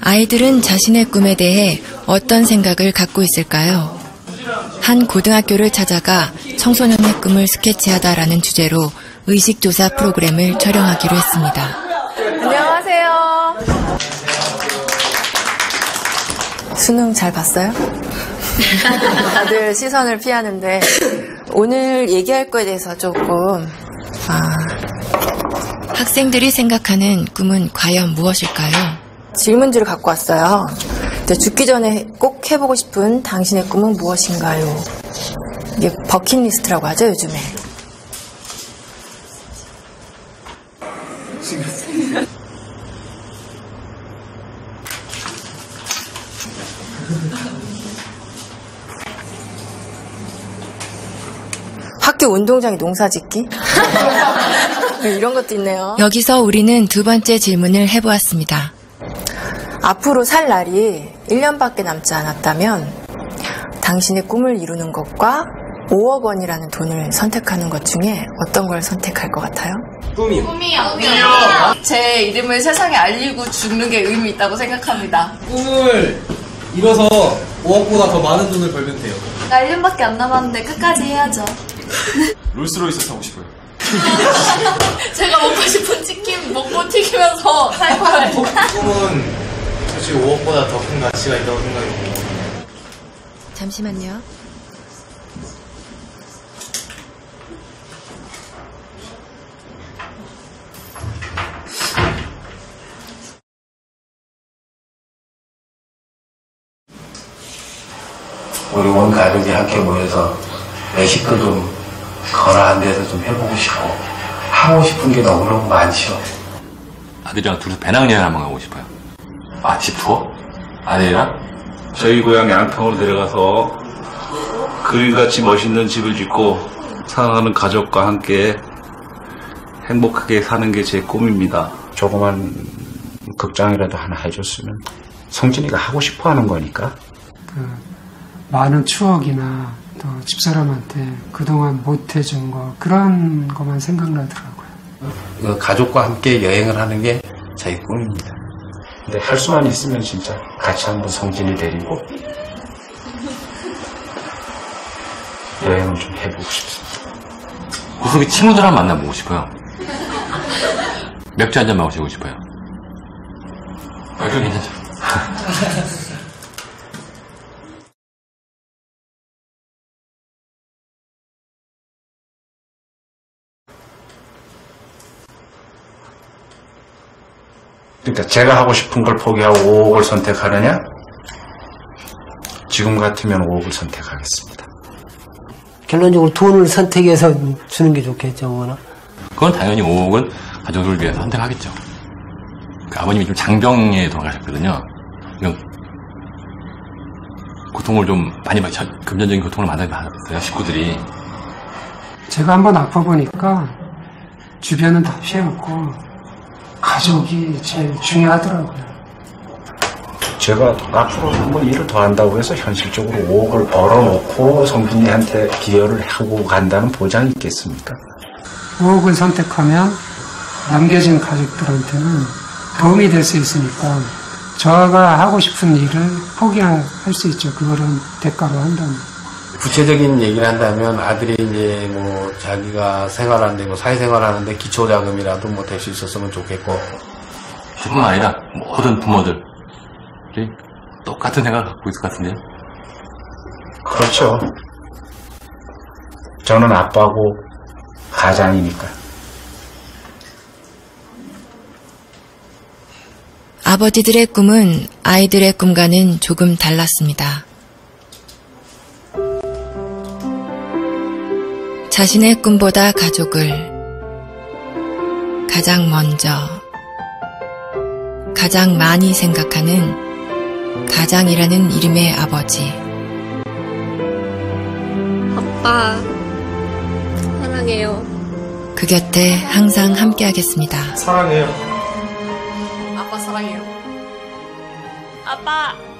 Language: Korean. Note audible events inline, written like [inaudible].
아이들은 자신의 꿈에 대해 어떤 생각을 갖고 있을까요? 한 고등학교를 찾아가 청소년의 꿈을 스케치하다라는 주제로 의식조사 프로그램을 촬영하기로 했습니다. 안녕하세요. 수능 잘 봤어요? [laughs] 다들 시선을 피하는데 오늘 얘기할 거에 대해서 조금 아, 학생들이 생각하는 꿈은 과연 무엇일까요? 질문지를 갖고 왔어요. 죽기 전에 꼭 해보고 싶은 당신의 꿈은 무엇인가요? 이게 버킷리스트라고 하죠 요즘에. 학교 운동장에 농사 짓기? [laughs] 이런 것도 있네요. 여기서 우리는 두 번째 질문을 해보았습니다. 앞으로 살 날이 1년밖에 남지 않았다면 당신의 꿈을 이루는 것과 5억 원이라는 돈을 선택하는 것 중에 어떤 걸 선택할 것 같아요? 꿈이요. 제 이름을 세상에 알리고 죽는 게 의미 있다고 생각합니다. 꿈을 이뤄서 5억보다 더 많은 돈을 벌면 돼요. 나 1년밖에 안 남았는데 끝까지 해야죠. 롤스로이스 사고 싶어요. [laughs] 제가 먹고 싶은 치킨 먹고 튀기면서 살 거예요. 꿈은 솔직히 5억보다 더 큰 가치가 있다고 생각해요. 잠시만요. 우리 온 가족이 함께 모여서 외식도 좀 거라 한 데서 좀 해보고 싶고 하고 싶은 게 너무너무 많죠. 아들이랑 둘이서 배낭여행 한번 가고 싶어요. 아, 집 투어? 아들이랑? 저희 고향 양평으로 데려가서 그림같이 멋있는 집을 짓고 사랑하는 가족과 함께 행복하게 사는 게 제 꿈입니다. 조그만 극장이라도 하나 해줬으면 성진이가 하고 싶어 하는 거니까. 그 많은 추억이나 또 집사람한테 그동안 못 해준 거 그런 것만 생각나더라고요. 그 가족과 함께 여행을 하는 게 저희 꿈입니다. 근데 할 수만 있으면 진짜 같이 한번 성진이 데리고 여행을 좀 해보고 싶습니다. 구석에 친구들 한번 만나보고 싶어요. 맥주 한 잔 마시고 싶어요. 맥주 괜찮죠? [laughs] 그러니까 제가 하고 싶은 걸 포기하고 5억을 선택하느냐? 지금 같으면 5억을 선택하겠습니다. 결론적으로 돈을 선택해서 주는 게 좋겠죠, 뭐나. 그건 당연히 5억은 가족을 위해서 선택하겠죠. 그 아버님이 좀 장병에 돌아가셨거든요. 고통을 좀 많이 받, 금전적인 고통을 많이 받았어요, 식구들이. 제가 한번 아파 보니까 주변은 다 피해먹고 가족이 제일 중요하더라고요. 제가 앞으로 한번 일을 더 한다고 해서 현실적으로 5억을 벌어놓고 성진이한테 기여를 하고 간다는 보장이 있겠습니까? 5억을 선택하면 남겨진 가족들한테는 도움이 될 수 있으니까 저가 하고 싶은 일을 포기할 수 있죠. 그거를 대가로 한다면. 구체적인 얘기를 한다면 아들이 이제 뭐 자기가 생활하는데 뭐 사회생활 하는데 기초자금이라도 뭐 될 수 있었으면 좋겠고 뿐만 아니라 모든 부모들이 똑같은 생각을 갖고 있을 것 같은데요. 그렇죠. 저는 아빠고 가장이니까. 아버지들의 꿈은 아이들의 꿈과는 조금 달랐습니다. 자신의 꿈보다 가족을 가장 먼저, 가장 많이 생각하는 가장이라는 이름의 아버지. 아빠, 사랑해요. 그 곁에 항상 함께하겠습니다. 사랑해요. 아빠 사랑해요. 아빠.